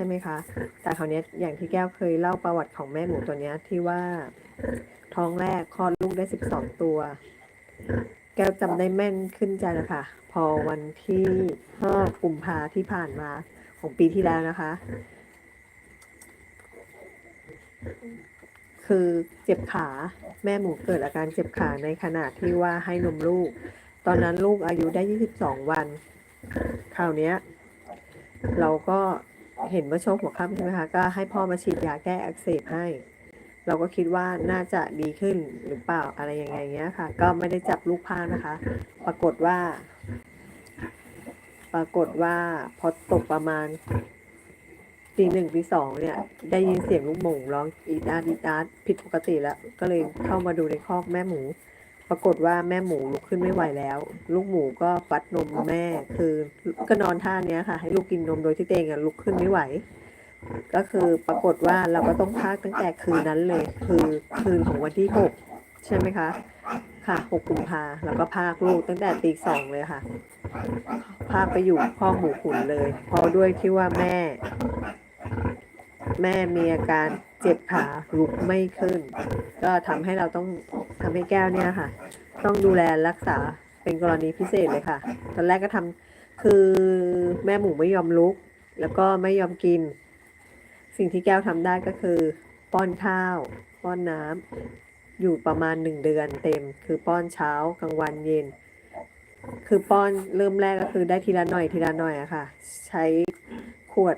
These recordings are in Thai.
ช่ไหมคะ แต่คราวเนี้ยอย่างที่แก้วเคยเล่าประวัติของแม่หมูตัวเนี้ยที่ว่าท้องแรกคลอดลูกได้สิบสองตัว แก้วจำได้แม่นขึ้นใจนะคะ พอวันที่ห้ากุมภาที่ผ่านมาของปีที่แล้วนะคะ คือเจ็บขาแม่หมูเกิดอาการเจ็บขาในขณะที่ว่าให้นมลูก ตอนนั้นลูกอายุได้22วัน คราวเนี้ยเราก็ เห็นว่าช่วงหัวค่ำใช่ไหมคะก็ให้พ่อมาฉีดยาแก้อักเสบให้ เราก็คิดว่าน่าจะดีขึ้นหรือเปล่าอะไรยังไงเงี้ยค่ะ ก็ไม่ได้จับลูกพานะคะ ปรากฏว่า ปรากฏว่าพอตกประมาณตีหนึ่งตีสองเนี่ย ได้ยินเสียงลูกหมูร้องอีดาดอีดาดผิดปกติแล้ว ก็เลยเข้ามาดูในคอกแม่หมู ปรากฏว่าแม่หมูลุกขึ้นไม่ไหวแล้ว ลูกหมูก็ฟัดนมแม่ คือก็นอนท่าเนี้ยค่ะ ให้ลูกกินนมโดยที่เองอะลุกขึ้นไม่ไหว ก็คือปรากฏว่าเราก็ต้องพากตั้งแต่คืนนั้นเลย คือคืนของวันที่หกใช่ไหมคะ ค่ะหกกุมภาแล้วก็พากลูกตั้งแต่ตีสองเลยค่ะ พาไปอยู่ข้อหมูขุนเลย เพราะด้วยที่ว่าแม่ แม่มีอาการเจ็บขาลุกไม่ขึ้น ก็ทำให้เราต้องทำให้แก้วเนี่ยค่ะ ต้องดูแลรักษาเป็นกรณีพิเศษเลยค่ะ ตอนแรกก็ทำคือแม่หมูไม่ยอมลุก แล้วก็ไม่ยอมกิน สิ่งที่แก้วทำได้ก็คือ ป้อนข้าว ป้อนน้ำอยู่ประมาณหนึ่งเดือนเต็ม คือป้อนเช้ากลางวันเย็น คือป้อนเริ่มแรกก็คือได้ทีละหน่อยทีละหน่อยอะค่ะ ใช้ขวด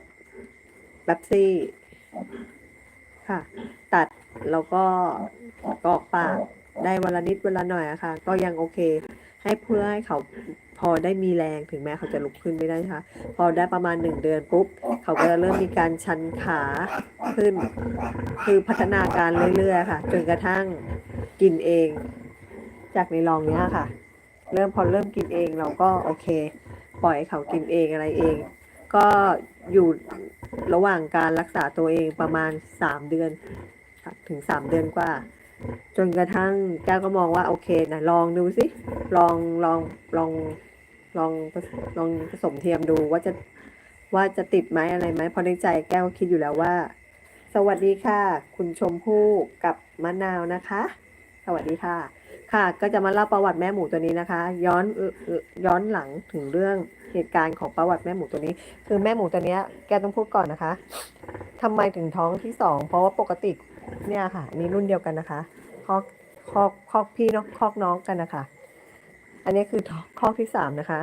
แป๊บซี่ ค่ะ ตัดแล้วก็กรอกปากได้วันละนิดวันละหน่อยอะค่ะ ก็ยังโอเค ให้เพื่อให้เขาพอได้มีแรงถึงแม้เขาจะลุกขึ้นไม่ได้นะคะพอได้ประมาณหนึ่งเดือนปุ๊บ เขาก็จะเริ่มมีการชันขาขึ้น คือพัฒนาการเรื่อยๆค่ะ จนกระทั่งกินเอง จากในรองเนี้ยค่ะ เริ่มพอเริ่มกินเองเราก็โอเค ปล่อยให้เขากินเองอะไรเอง ก็อยู่ระหว่างการรักษาตัวเองประมาณสามเดือนถึงสามเดือนกว่า จนกระทั่งแก้วก็มองว่าโอเคนะลองดูสิลองลองลองลองลองผสมเทียมดูว่าจะว่าจะติดไหมอะไรไหมเพราะในใจแก้วคิดอยู่แล้วว่า สวัสดีค่ะ คุณชมพู่กับมะนาวนะคะ สวัสดีค่ะ ค่ะ ก็จะมาเล่าประวัติแม่หมูตัวนี้นะคะ ย้อนย้อนหลังถึงเรื่องเหตุการณ์ของประวัติแม่หมูตัวนี้ คือแม่หมูตัวนี้แกต้องพูดก่อนนะคะทำไมถึงท้องที่สองเพราะว่าปกติเนี่ยค่ะนี่รุ่นเดียวกันนะคะคอกคอกคอกพี่น้องคอกน้องกันนะคะ อันนี้คือคอกที่สามนะคะ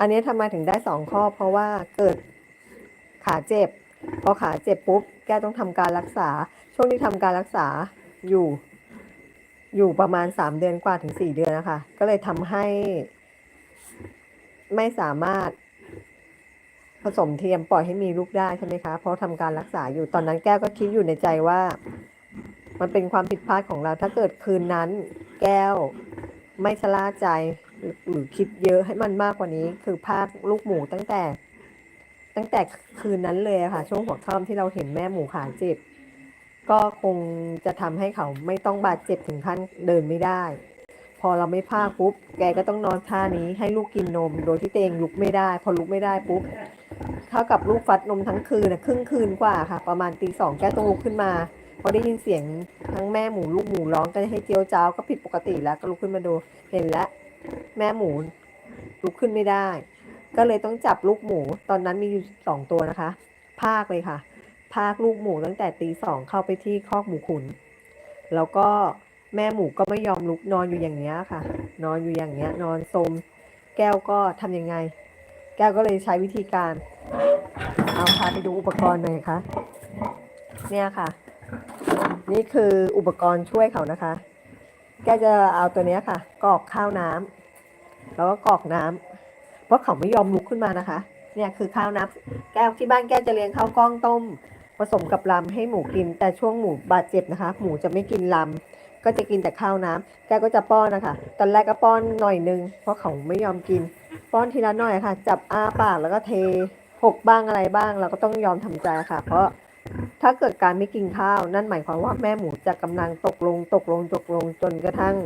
อันนี้ทำไมถึงได้สองข้อเพราะว่าเกิดขาเจ็บพอขาเจ็บปุ๊บแกต้องทำการรักษา ช่วงที่ทำการรักษาอยู่ อยู่ประมาณสามเดือนกว่าถึงสี่เดือนนะคะ ก็เลยทำให้ ไม่สามารถผสมเทียมปล่อยให้มีลูกได้ใช่ไหมคะ เพราะทำการรักษาอยู่ตอนนั้นแก้วก็คิดอยู่ในใจว่า มันเป็นความผิดพลาดของเรา ถ้าเกิดคืนนั้น แก้วไม่ชะล่าใจหรือคิดเยอะให้มันมากกว่านี้ คือพลาดลูกหมูตั้งแต่ ตั้งแต่คืนนั้นเลยะค่ะ ช่วงหัวค่ำที่เราเห็นแม่หมูขาเจ็บ ก็คงจะทำให้เขาไม่ต้องบาดเจ็บถึงขั้นเดินไม่ได้ พอเราไม่พาปุ๊บ แกก็ต้องนอนท่านี้ให้ลูกกินนม โดยที่เองลุกไม่ได้ พอลุกไม่ได้ปุ๊บเท่ากับลูกฟัดนมทั้งคืนนะครึ่งคืนกว่าค่ะ ประมาณตีสองแกต้องลุกขึ้นมาพอได้ยินเสียงทั้งแม่หมูลูกหมูร้องก็ให้เจียวจ้าวก็ผิดปกติแล้วก็ลุกขึ้นมาดูเห็นแล้วแม่หมูลุกขึ้นไม่ได้ ก็เลยต้องจับลูกหมู ตอนนั้นมีอยู่สองตัวนะคะพากเลยค่ะ พากลูกหมูตั้งแต่ตีสองเข้าไปที่คอกหมูขุน แล้วก็แม่หมูก็ไม่ยอมลุกนอนอยู่อย่างเงี้ยค่ะ นอนอยู่อย่างเงี้ย นอนสมแก้วก็ทำยังไง แก้วก็เลยใช้วิธีการ เอาพาไปดูอุปกรณ์หน่อยค่ะเนี่ยค่ะ นี่คืออุปกรณ์ช่วยเขานะคะ แกวจะเอาตัวเนี้ยค่ะกรอกข้าวน้ำแล้วก็กรอกน้ำเพราะเขาไม่ยอมลุกขึ้นมานะคะ เนี่ยคือข้าวน้ำแก้วที่บ้านแก้วจะเลี้ยงข้าวกล้องต้ม ผสมกับลำให้หมูกิน แต่ช่วงหมูบาดเจ็บนะคะ หมูจะไม่กินลำก็จะกินแต่ข้าวน้ำแกก็จะป้อนนะคะตอนแรกก็ป้อนหน่อยนึงเพราะเขาไม่ยอมกิน ป้อนทีละหน่อยค่ะ จับอ้าปากแล้วก็เทหกบ้างอะไรบ้าง เราก็ต้องยอมทำใจค่ะ เพราะถ้าเกิดการไม่กินข้าวนั่นหมายความว่าแม่หมูจะกำลังตกลงตกลงตกลงจนกระทั่ง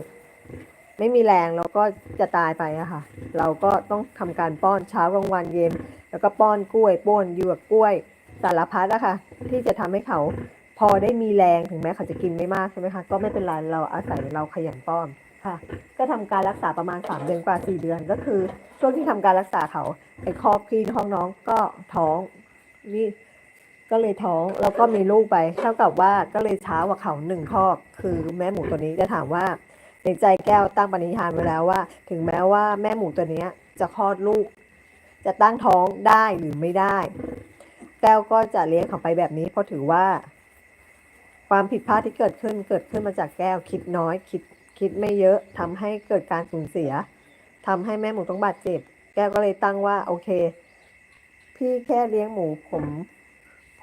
ไม่มีแรงแล้วก็จะตายไปอะค่ะ เราก็ต้องทำการป้อนเช้ากลางวันเย็น แล้วก็ป้อนกล้วยป้อนเหยือกกล้วย สารพัดอะค่ะ ที่จะทำให้เขาพอได้มีแรงถึงแม้เขาจะกินไม่มากใช่ไหมคะ ก็ไม่เป็นไรเราอาศัยเราขยันป้อนค่ะ ก็ทำการรักษาประมาณสามเดือนกว่าสี่เดือนก็คือ ช่วงที่ทำการรักษาเขาไอ้ครอบคลีนท้องน้องก็ท้องนี่ก็เลยท้องแล้วก็มีลูกไปเท่ากับว่าก็เลยช้ากว่าเขาหนึ่งคอบคือแม่หมูตัวนี้จะถามว่าในใจแก้วตั้งปณิธานไว้แล้วว่า ถึงแม้ว่าแม่หมูตัวนี้จะคลอดลูก จะตั้งท้องได้หรือไม่ได้ แก้วก็จะเลี้ยงเขาไปแบบนี้ เพราะถือว่า ความผิดพลาดที่เกิดขึ้นเกิดขึ้นมาจากแก้วคิดน้อยคิดคิดไม่เยอะทำให้เกิดการสูญเสียทำให้แม่หมูต้องบาดเจ็บ แก้วก็เลยตั้งว่า โอเค พี่แค่เลี้ยงหมูผม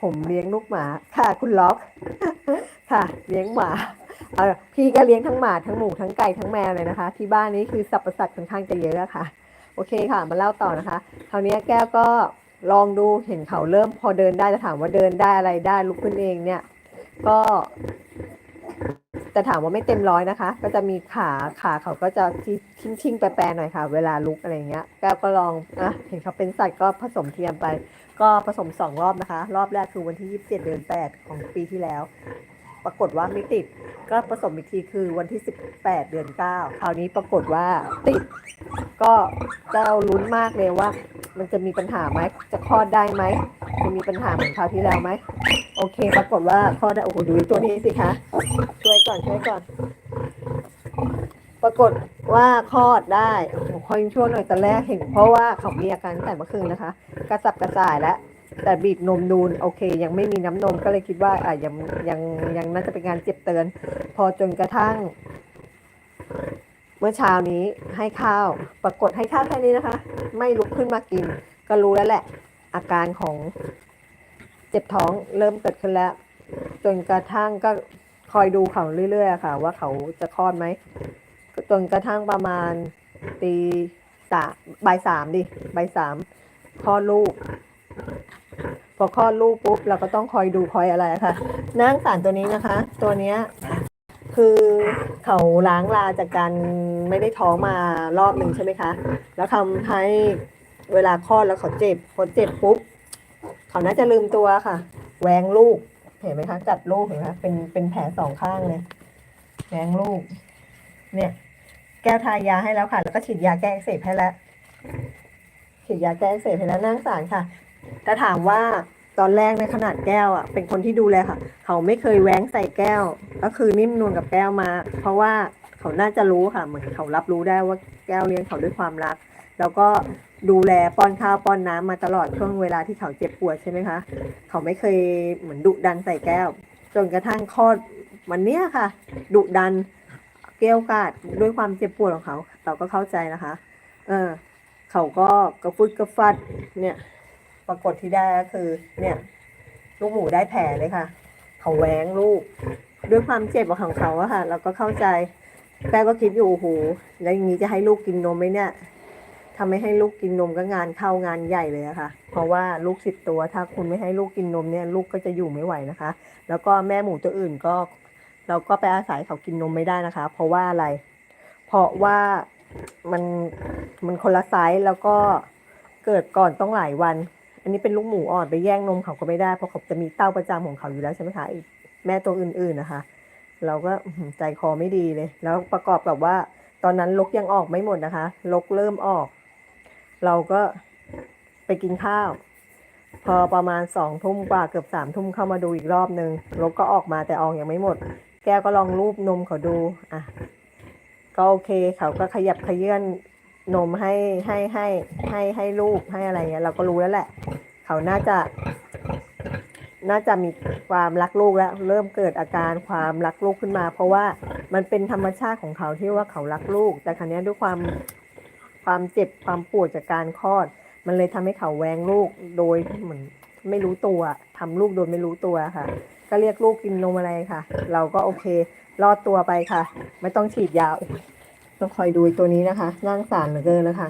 ผมเลี้ยงลูกหมา ค่ะคุณล็อก ค่ะ เลี้ยงหมาเออพี่ก็เลี้ยงทั้งหมาทั้งหมูทั้งไก่ทั้งแมวเลยนะคะ ที่บ้านนี้คือสรรพสัตว์ค่อนข้างจะเยอะค่ะ โอเคค่ะ มาเล่าต่อนะคะคราวนี้แก้วก็ ลองดูเห็นเขาเริ่มพอเดินได้จะถามว่าเดินได้อะไรได้ลุกขึ้นเองเนี่ย ก็แต่ถามว่าไม่เต็มร้อยนะคะ ก็จะมีขาขาเขาก็จะทิ้งทิ้งๆแปรๆหน่อยค่ะ เวลาลุกอะไรเงี้ยแก้วก็ลองอะเห็นเขาเป็นสัตว์ก็ผสมเทียมไป ก็ผสมสองรอบนะคะ รอบแรกคือวันที่ 27 เดือน 8 ของปีที่แล้ว ปรากฏว่าไม่ติด ก็ผสมอีกทีคือวันที่ 18 เดือน 9 คราวนี้ปรากฏว่าติด ก็เจ้าลุ้นมากเลยว่า มันจะมีปัญหาไหมจะคลอดได้ไหมจะมีปัญหาเหมือนคราวที่แล้วไหมโอเค ปรากฏว่าคลอดได้โอ้โหดูตัวนี้สิคะช่วยก่อนช่วยก่อน ปรากฏว่าคลอดได้โอ้โหคอยช่วงหน่อยตอนแรกเห็น เพราะว่าเขามีอาการตั้งแต่เมื่อคืนนะคะ กระสับกระส่ายแล้วแต่บีบนมดูนโอเค ยังไม่มีน้ำนมก็เลยคิดว่าอะยังยังยังน่าจะเป็นการเจ็บเตือน พอจนกระทั่ง เมื่อเช้านี้ให้ข้าว ปรากฏให้ข้าวแค่นี้นะคะ ไม่ลุกขึ้นมากิน ก็รู้แล้วแหละ อาการของเจ็บท้องเริ่มเกิดขึ้นแล้ว จนกระทั่งก็คอยดูเขาเรื่อยๆค่ะ ว่าเขาจะคลอดไหมจนกระทั่งประมาณตีสามบ่ายสามดิบ่ายสามคลอดลูก พอคลอดลูกปุ๊บเราก็ต้องคอยดูคอยอะไรอะค่ะนั่งสารตัวนี้นะคะ ตัวเนี้ย คือเขาล้างลาจากการไม่ได้ท้องมารอบหนึ่งใช่ไหมคะ แล้วทำให้เวลาคลอดแล้วเขาเจ็บพอเจ็บปุ๊บเขาน่าจะลืมตัวค่ะแหวงลูกเห็นไหมคะจัดลูกเห็นไหมคะเป็นเป็นแผลสองข้างเลยแหวงลูก เนี่ย แก้วทายาให้แล้วค่ะ แล้วก็ฉีดยาแก้อักเสบให้แล้วฉีดยาแก้อักเสบให้แล้วนั่งสารค่ะแต่ถามว่า ตอนแรกในขนาดแก้วอะ เป็นคนที่ดูแลค่ะ เขาไม่เคยแหว้งใส่แก้ว ก็คือนิ่มนวลกับแก้วมา เพราะว่าเขาน่าจะรู้ค่ะ เหมือนเขารับรู้ได้ว่าแก้วเลี้ยงเขาด้วยความรัก แล้วก็ดูแลป้อนข้าวป้อนน้ำมาตลอดช่วงเวลาที่เขาเจ็บปวดใช่ไหมคะ เขาไม่เคยเหมือนดุดันใส่แก้ว จนกระทั่งคลอดวันเนี้ยค่ะดุดันเกลี้ยวกาดด้วยความเจ็บปวดของเขา เราก็เข้าใจนะคะ เออ เขาก็กระฟุดกระฟัดเนี่ย ปรากฏที่ได้ก็คือ เนี่ย ลูกหมูได้แผลเลยค่ะ เขาแหวงลูก ด้วยความเจ็บของเขาอะค่ะ เราก็เข้าใจแป้ก็คิดอยู่โอ้โหแล้วอย่างนี้จะให้ลูกกินนมไหมเนี่ยทำไม่ให้ลูกกินนมก็งานเข้างานใหญ่เลยอะค่ะเพราะว่าลูกสิบตัวถ้าคุณไม่ให้ลูกกินนมเนี่ยลูกก็จะอยู่ไม่ไหวนะคะ แล้วก็แม่หมูตัวอื่นก็ เราก็ไปอาศัยเขากินนมไม่ได้นะคะ เพราะว่าอะไร เพราะว่ามันมันคนละไซส์แล้วก็เกิดก่อนต้องหลายวัน อันนี้เป็นลูกหมูอ่อนไปแย่งนมเขาก็ไม่ได้เพราะเขาจะมีเต้าประจำของเขาอยู่แล้วใช่ไหมคะแม่ตัวอื่นๆนะคะ เราก็ใจคอไม่ดีเลย แล้วประกอบกับว่า ตอนนั้นลกยังออกไม่หมดนะคะ ลกเริ่มออก เราก็ไปกินข้าว พอประมาณสองทุ่มกว่าเกือบสามทุ่มเข้ามาดูอีกรอบนึงลกก็ออกมาแต่ออกยังไม่หมด แก้วก็ลองรูปนมเขาดูอะก็โอเคเขาก็ขยับขยื่นนมให้ให้ให้ให้ให้ลูกให้อะไรเงี้ยเราก็รู้แล้วแหละ เขาน่าจะ น่าจะมีความรักลูกแล้ว เริ่มเกิดอาการความรักลูกขึ้นมา เพราะว่ามันเป็นธรรมชาติของเขาที่ว่าเขารักลูก แต่ครั้นี้ยด้วยความความเจ็บความปวดจากการคลอด มันเลยทำให้เขาแหวงลูกโดยเหมือนไม่รู้ตัวทำลูกโดยไม่รู้ตัวค่ะ ก็เรียกลูกกินนมอะไรค่ะ เราก็โอเค รอดตัวไปค่ะ ไม่ต้องฉีดยาต้องคอยดูตัวนี้นะคะน่างสารเหลือเกินนะคะ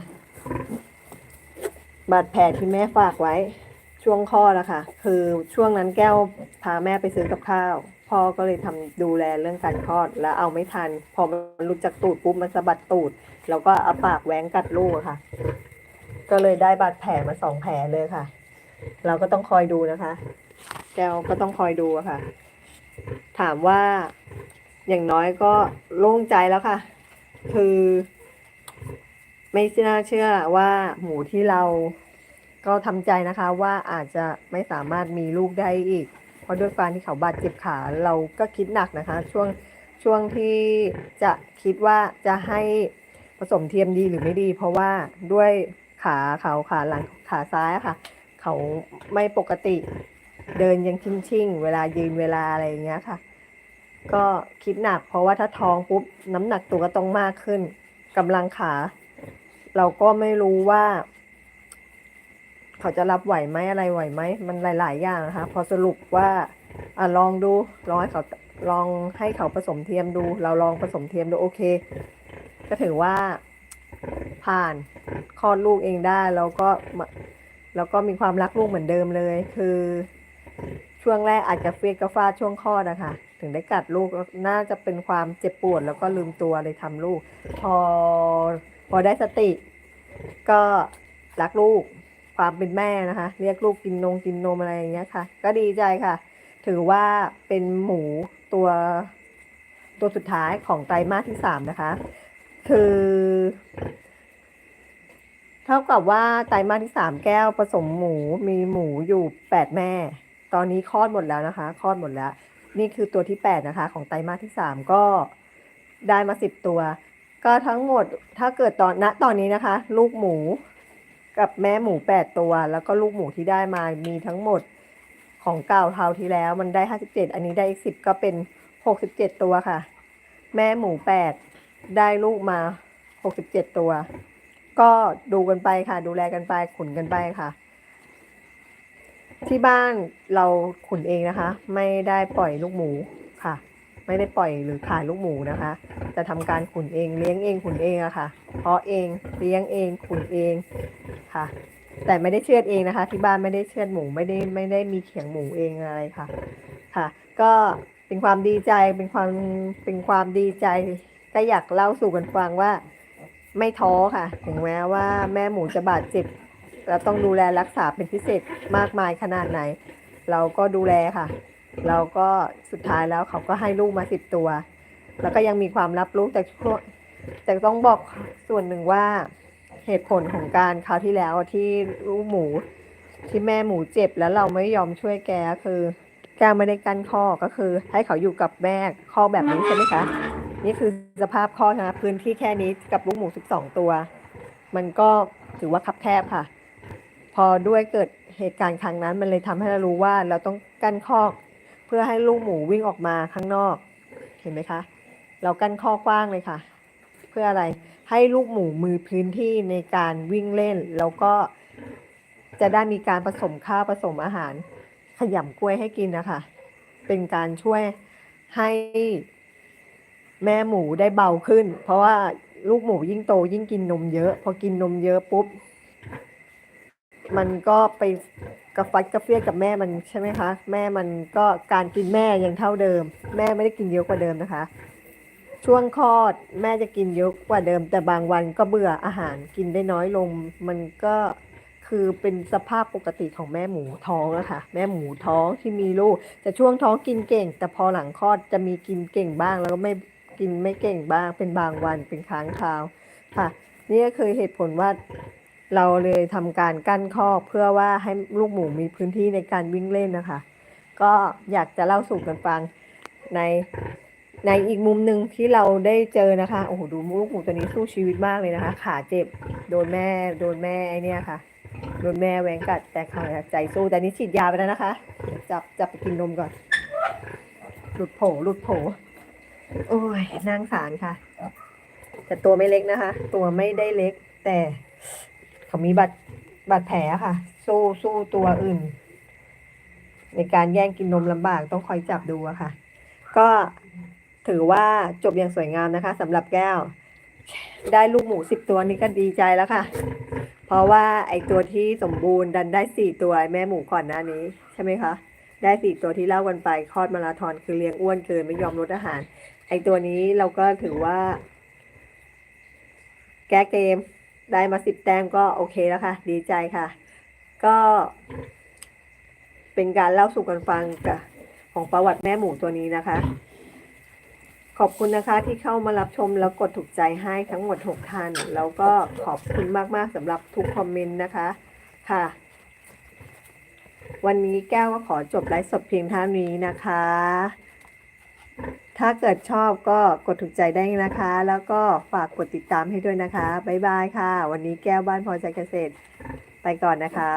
บาดแผลที่แม่ฝากไว้ ช่วงคลอดอะค่ะ คือช่วงนั้นแก้วพาแม่ไปซื้อกับข้าว พ่อก็เลยทำดูแลเรื่องการคลอด แล้วเอาไม่ทัน พอมันลุดจากตูดปุ๊บมันสะบัดตูด แล้วก็เอาปากแหวงกัดลูกอะค่ะ ก็เลยได้บาดแผลมาสองแผลเลยค่ะ เราก็ต้องคอยดูนะคะ แก้วก็ต้องคอยดูค่ะ ถามว่าอย่างน้อยก็โล่งใจแล้วค่ะ คือ ไม่น่าเชื่อว่าหมูที่เรา ก็ทำใจนะคะว่าอาจจะไม่สามารถมีลูกได้อีก เพราะด้วยการที่เขาบาดเจ็บขาเราก็คิดหนักนะคะ ช่วงช่วงที่จะคิดว่าจะให้ผสมเทียมดีหรือไม่ดี เพราะว่าด้วยขาเขาขาหลังขาซ้ายะค่ะ เขาไม่ปกติเดินยังชิ่งๆเวลายืนเวลาอะไรอย่างเงี้ยค่ะ ก็คิดหนัก เพราะว่าถ้าท้องปุ๊บน้ำหนักตัวก็ต้องมากขึ้นกำลังขา เราก็ไม่รู้ว่า เขาจะรับไหวไหมอะไรไหวไหมมันหลาย ๆ อย่างนะคะพอสรุปว่าอะลองดูลองให้เขาลองให้เขาผสมเทียมดู เราลองผสมเทียมดูโอเค ก็ถือว่าผ่านคลอดลูกเองได้แล้วก็แล้วก็มีความรักลูกเหมือนเดิมเลย คือช่วงแรกอาจจะเฟียดกระฟาดช่วงคลอดอะคะถึงได้กัดลูกน่าจะเป็นความเจ็บปวดแล้วก็ลืมตัวเลยทำลูก พอพอได้สติ ก็รักลูก ความเป็นแม่นะคะ เรียกลูกกินนมกินนมอะไรอย่างเงี้ยค่ะ ก็ดีใจค่ะ ถือว่าเป็นหมูตัวตัวสุดท้ายของไตรมาสที่สามนะคะ คือเท่ากับว่าไตรมาสที่สามแก้วผสมหมูมีหมูอยู่แปดแม่ ตอนนี้คลอดหมดแล้วนะคะคลอดหมดแล้ว นี่คือตัวที่แปดนะคะ ของไตรมาสที่สามก็ได้มาสิบตัว ก็ทั้งหมดถ้าเกิดตอนณตอนนี้นะคะ ลูกหมู กับแม่หมูแปดตัว แล้วก็ลูกหมูที่ได้มามีทั้งหมดของเก่าเท่าที่แล้ว มันได้ห้าสิบเจ็ดอันนี้ได้อีกสิบก็เป็นหกสิบเจ็ดตัวค่ะ แม่หมูแปดได้ลูกมาหกสิบเจ็ดตัว ก็ดูกันไปค่ะ ดูแลกันไปขุนกันไปค่ะ ที่บ้านเราขุนเองนะคะ ไม่ได้ปล่อยลูกหมู ไม่ได้ปล่อยหรือขายลูกหมูนะคะ จะทำการขุนเองเลี้ยงเองขุนเองอะค่ะเพาะเองเลี้ยงเองขุนเองค่ะ แต่ไม่ได้เชือดเองนะคะ ที่บ้านไม่ได้เชือดหมูไม่ได้ไม่ได้มีเขียงหมูเองอะไรค่ะค่ะ ก็เป็นความดีใจเป็นความเป็นความดีใจก็อยากเล่าสู่กันฟังว่าไม่ท้อค่ะ ถึงแม้ว่าแม่หมูจะบาดเจ็บเราต้องดูแลรักษาเป็นพิเศษมากมายขนาดไหน เราก็ดูแลค่ะ เราก็สุดท้ายแล้วเขาก็ให้ลูกมาสิบตัว แล้วก็ยังมีความรับรู้แต่ช่วงแต่ต้องบอกส่วนหนึ่งว่าเหตุผลของการคราวที่แล้วที่ลูกหมูที่แม่หมูเจ็บแล้วเราไม่ยอมช่วยแกคือแกไม่ได้กั้นข้อก็คือ ให้เขาอยู่กับแม่ข้อแบบนี้ใช่ไหมคะ นี่คือสภาพข้อนะพื้นที่แค่นี้กับลูกหมู12ตัว มันก็ถือว่าคับแคบค่ะ พอด้วยเกิดเหตุการณ์ครั้งนั้นมันเลยทำให้เรารู้ว่าเราต้องกั้นคอก เพื่อให้ลูกหมูวิ่งออกมาข้างนอก เห็นไหมคะ เรากั้นข้อกว้างเลยค่ะ เพื่ออะไรให้ลูกหมูมือพื้นที่ในการวิ่งเล่น แล้วก็จะได้มีการผสมข้าวผสมอาหาร ขยำกล้วยให้กินนะคะ เป็นการช่วยให้แม่หมูได้เบาขึ้น เพราะว่าลูกหมูยิ่งโตยิ่งกินนมเยอะ พอกินนมเยอะปุ๊บ มันก็ไปกระฟัดกระเฟียดกับแม่มันใช่ไหมคะ แม่มันก็การกินแม่ยังเท่าเดิม แม่ไม่ได้กินเยอะกว่าเดิมนะคะ ช่วงคลอดแม่จะกินเยอะกว่าเดิม แต่บางวันก็เบื่ออาหารกินได้น้อยลง มันก็คือเป็นสภาพปกติของแม่หมูท้องอะค่ะแม่หมูท้องที่มีลูกแต่ช่วงท้องกินเก่ง แต่พอหลังคลอดจะมีกินเก่งบ้าง แล้วก็ไม่กินไม่เก่งบ้าง เป็นบางวันเป็นค้างคราวค่ะ นี่ก็คือเหตุผลว่า เราเลยทำการกั้นคอกเพื่อว่าให้ลูกหมูมีพื้นที่ในการวิ่งเล่นนะคะ ก็อยากจะเล่าสู่กันฟังในในอีกมุมหนึ่งที่เราได้เจอนะคะโอ้โหดูลูกหมูตัวนี้สู้ชีวิตมากเลยนะคะ ขาเจ็บโดนแม่โดนแม่ไอเนี่ยค่ะโดนแม่แหวงกัดแต่ขาใจสู้แต่นี้ฉีดยาไปแล้วนะคะ จับจับไปกินนมก่อน หลุดโผหลุดโผโอ้ยนางสารค่ะ แต่ตัวไม่เล็กนะคะ ตัวไม่ได้เล็กแต่ เขามีบาดบาดแผลค่ะ สู้สู้ตัวอื่น ในการแย่งกินนมลำบากต้องคอยจับดูอะค่ะ ก็ถือว่าจบอย่างสวยงามนะคะสำหรับแก้ว ได้ลูกหมูสิบตัวนี้ก็ดีใจแล้วค่ะ เพราะว่าไอตัวที่สมบูรณ์ดันได้สี่ตัวแม่หมูก่อนหน้านี้ใช่ไหมคะได้สี่ตัวที่เล่ากันไปคลอดมาราธอนคือเลี้ยงอ้วนเกินไม่ยอมลดอาหาร ไอตัวนี้เราก็ถือว่า แก้เกม ได้มาสิบแต้มก็โอเคแล้วค่ะ ดีใจค่ะ ก็เป็นการเล่าสู่กันฟังกับของประวัติแม่หมูตัวนี้นะคะ ขอบคุณนะคะที่เข้ามารับชมแล้วกดถูกใจให้ทั้งหมด 6 ท่าน แล้วก็ขอบคุณมากๆสำหรับทุกคอมเมนต์นะคะค่ะ วันนี้แก้วก็ขอจบไลฟ์สดเพียงเท่านี้นะคะ ถ้าเกิดชอบก็กดถูกใจได้นะคะ แล้วก็ฝากกดติดตามให้ด้วยนะคะ บ๊ายบายค่ะ วันนี้แก้วบ้านพอใจเกษตร ไปก่อนนะคะ